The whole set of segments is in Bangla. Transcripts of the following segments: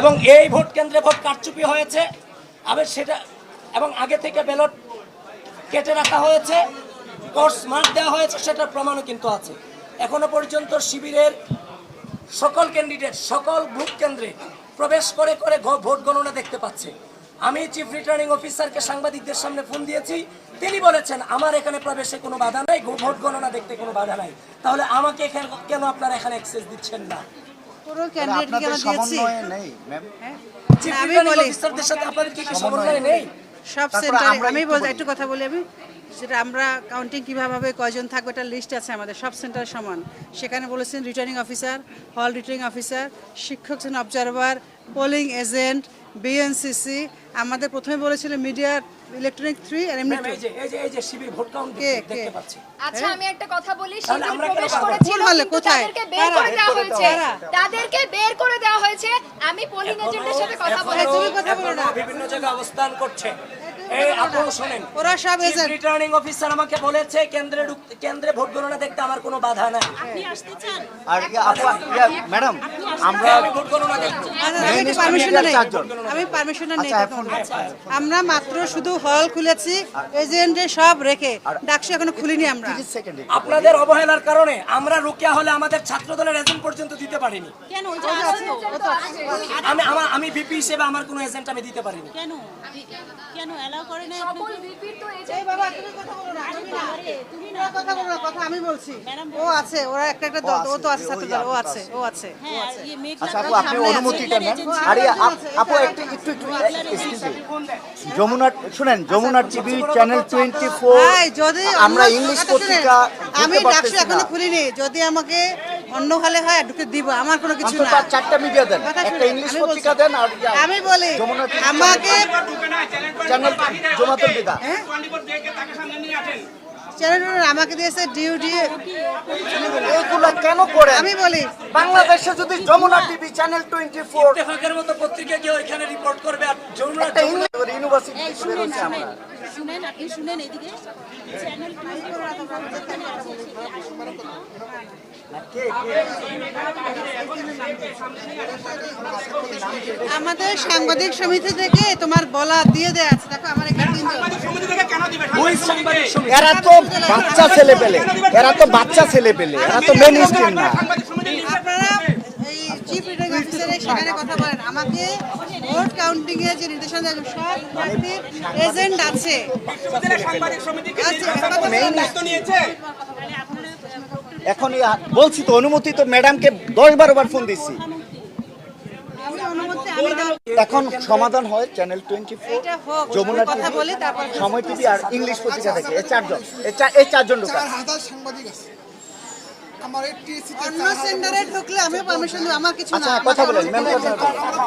এবং এই ভোট কেন্দ্রে ভোট কারচুপি হয়েছে। আবার সেটা, এবং আগে থেকে ব্যালট কেটে রাখা হয়েছে, কোর্স মার্ক দেওয়া হয়েছে, সেটার প্রমাণও কিন্তু আছে। এখনও পর্যন্ত শিবিরের সকল ক্যান্ডিডেট, সকল ভোট কেন্দ্রে প্রবেশ করে করে ভোট গণনা দেখতে পাচ্ছে। আমি চিফ রিটার্নিং অফিসারকে সাংবাদিকদের সামনে ফোন দিয়েছি। তিনি বলেছেন, আমার এখানে প্রবেশে কোনো বাধা নাই, ভোট গণনা দেখতে কোনো বাধা নাই। তাহলে আমাকে এখানে কেন আপনারা এখানে অ্যাক্সেস দিচ্ছেন না? পুরো ক্যান্ডিডেটকে আমরা দিয়েছি? নেই ম্যাম আমি বলি- অফিসারদের সাথে আপনাদের কি কি সমন্বয় নেই? সব সেন্টারে আমি একটু বলতে একটু কথা বলি আমি? সেটা আমরা কাউন্টিং কীভাবে হবে কয়জন থাকবে একটা লিস্ট আছে আমাদের সব সেন্টার সমান। সেখানে বলেছেন রিটার্নিং অফিসার হল রিটার্নিং অফিসার শিক্ষক অবজারভার পোলিং এজেন্ট বিএনসিসি আমাদের প্রথমে বলেছিল মিডিয়া ইলেকট্রনিক থ্রি আর এমনি এই যে এই যে এই যে শিবির ভোট কাউন্ট দেখতে পাচ্ছি। আচ্ছা আমি একটা কথা বলি শিবির প্রবেশ করেছিল হলে? কোথায়? তাদেরকে বের করে দেওয়া হয়েছে। তাদেরকে বের করে দেওয়া হয়েছে। আমি পোলিং এজেন্টের সাথে কথা এখনো- বলেছি। তুমি কথা বলো না। বিভিন্ন জায়গায় অবস্থান করছে। এই আপন শোনেন। ওরা সব এজেন্ট। রিটার্নিং অফিসার আমাকে বলেছে কেন্দ্রে কেন্দ্রে ভোট গণনা দেখতে আমার কোনো বাধা নাই। আর ইয়া, আপু ম্যাডাম আমরা আমি আচ্ছা, আমি একটু Main পারমিশন নেই। চারজন। আমি পারমিশন নেই আচ্ছা, বলতে। আমরা মাত্র শুধু হল খুলেছি এজেন্টে সব রেখে। ডাকসু এখনও খুলিনি আমরা। আপনাদের অবহেলার কারণে আমরা রুকিয়া হলে আমাদের ছাত্র দলের এজেন্ট পর্যন্ত দিতে পারিনি। কেন? ওইটা আছে। তো আমি আমি ভিপি হিসেবে আমার কোনো এজেন্ট আমি দিতে পারিনি। কেন? কেন অ্যালাউ করে না সকল ভিপির তো এজেন্ট বাবা তুমি কথা বলো না তুমি না। কথা বলো কথা আমি বলছি। ও আছে ওরা একটা একটা দল ও তো আছে ছাত্র দল ও আছে ও আছে। হ্যাঁ ইয়ে মেঘলা আচ্ছা আপু আপনি অনুমতিটা নেন আর আপ- একটু একটু একটু যমুনা শুনেন Jamuna TV channel twenty four যদি আমরা ইংলিশ আচ্ছা, পত্রিকা আমি পারতেছি এখনও খুলিনি। যদি আমাকে অন্য হলে হয় ঢুকে দিব আমার কোনো কিছু না। চারটা মিডিয়া দেন। একটা ইংলিশ পত্রিকা দেন আর আমি বলি আমাকে চ্যানেল জমাতুল বিদা চ্যানেল আমাকে দিয়েছে ডিউটি এগুলো কেন করে আমি বলি। বাংলাদেশে যদি যমুনা টিভি চ্যানেল 24 ফোর মতো পত্রিকা গিয়ে ওখানে রিপোর্ট করবে আর যমুনা ইউনিভার্সিটি শুনেন আমাদের সাংবাদিক সমিতি থেকে তোমার বলা দিয়ে দেয়া আছে। দেখো আমার এখানে এরা তো বাচ্চা ছেলে পেলে এরা তো বাচ্চা ছেলে পেলে এরা তো মেন স্ট্রিম না। চিফ রিটার্নিং অফিসারের সেখানে কথা বলেন। আমাকে ভোট কাউন্টিং এর যে নির্দেশনা দেন সব প্রার্থীর এজেন্ট আছে। আছে, এখন বলছি তো অনুমতি তো ম্যাডামকে দশ বারো বার ফোন দিচ্ছি। এখন সমাধান হয় চ্যানেল টোয়েন্টি ফোর যমুনা সময় টিভি আর ইংলিশ পত্রিকা থেকে এই চারজন এই চারজন সাংবাদিক আছে। আমার এই অন্য সেন্টারে ঢুকলে আমি পারমিশন আমার কিছু আচ্ছা না কথা বলেন ম্যাম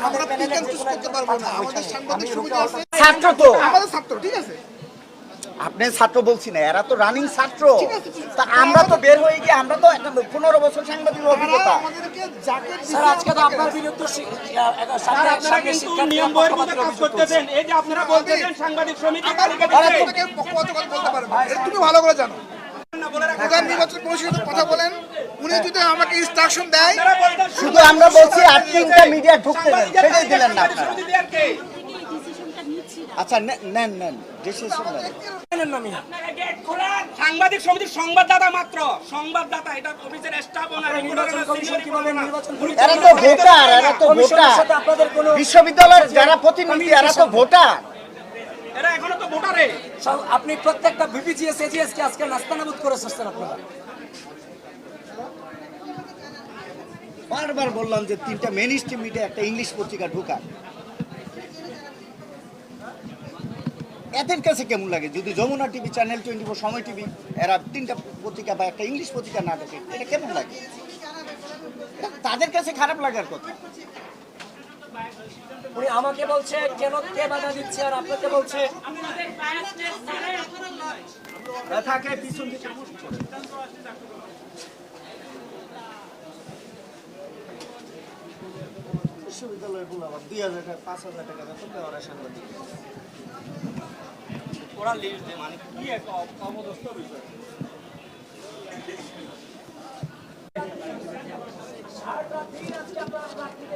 আমরা- pick করতে পারব না। আমাদের সাংবাদিক সমিতি আছে। ছাত্র তো। আমাদের ছাত্র ঠিক আছে? আপনি ছাত্র বলছি না এরা তো রানিং ছাত্র। তা আমরা তো বের হয়ে গিয়ে আমরা তো পনেরো বছর সাংবাদিক অভিজ্ঞতা। স্যার আজকে তো আপনার বিরুদ্ধে নিয়ম এই যে আপনারা বলতেছেন সাংবাদিক সমিতি তুমি ভালো করে জানো। প্রধান নির্বাচন কমিশনের কথা বলেন। উনি যদি আমাকে ইনস্ট্রাকশন দেয় শুধু আমরা বলছি আর তিনটা মিডিয়া ঢুকতে দেন সেটাই দিলেন না? আচ্ছা নেন নেন ডিসিশন নেন। জানেন না মিয়া। গেট খোলা। সাংবাদিক সমিতির সংবাদদাতা মাত্র। সংবাদদাতা এটা অফিসের স্টাফ না নির্বাচন কমিশন কীভাবে নির্বাচন এরা তো ভোটার এরা তো ভোটার সাথে আপনাদের কোনো বিশ্ববিদ্যালয়ের যারা প্রতিনিধি এরা তো ভোটার এরা এখনও ভোটারে। আপনি প্রত্যেকটা বিপিজিএস এজিএস কে আজকে নাস্তানাবুদ করে আসছেন আপনারা। বারবার বললাম যে তিনটা মেন স্ট্রিম মিডিয়া একটা ইংলিশ পত্রিকা ঢোকা এদের কাছে কেমন লাগে? যদি Jamuna TV channel twenty four সময় টিভি এরা তিনটা পত্রিকা বা একটা ইংলিশ পত্রিকা না দেখে এটা কেমন লাগে? তাদের কাছে খারাপ লাগার কথা। উনি আমাকে বলছে কেন কে বাধা দিচ্ছে আর আপনাকে বলছে? থাকে পিছন দিকে। বিশ্ববিদ্যালয়ে বললাম দুই হাজার টাকা পাঁচ হাজার টাকা বেতন দেওয়ার সাংবাদিক। ওরা লিস্ট দেয় মানে কি বিষয়? সারাটা দিন আজকে আপনারা প্রার্থীদের সাথে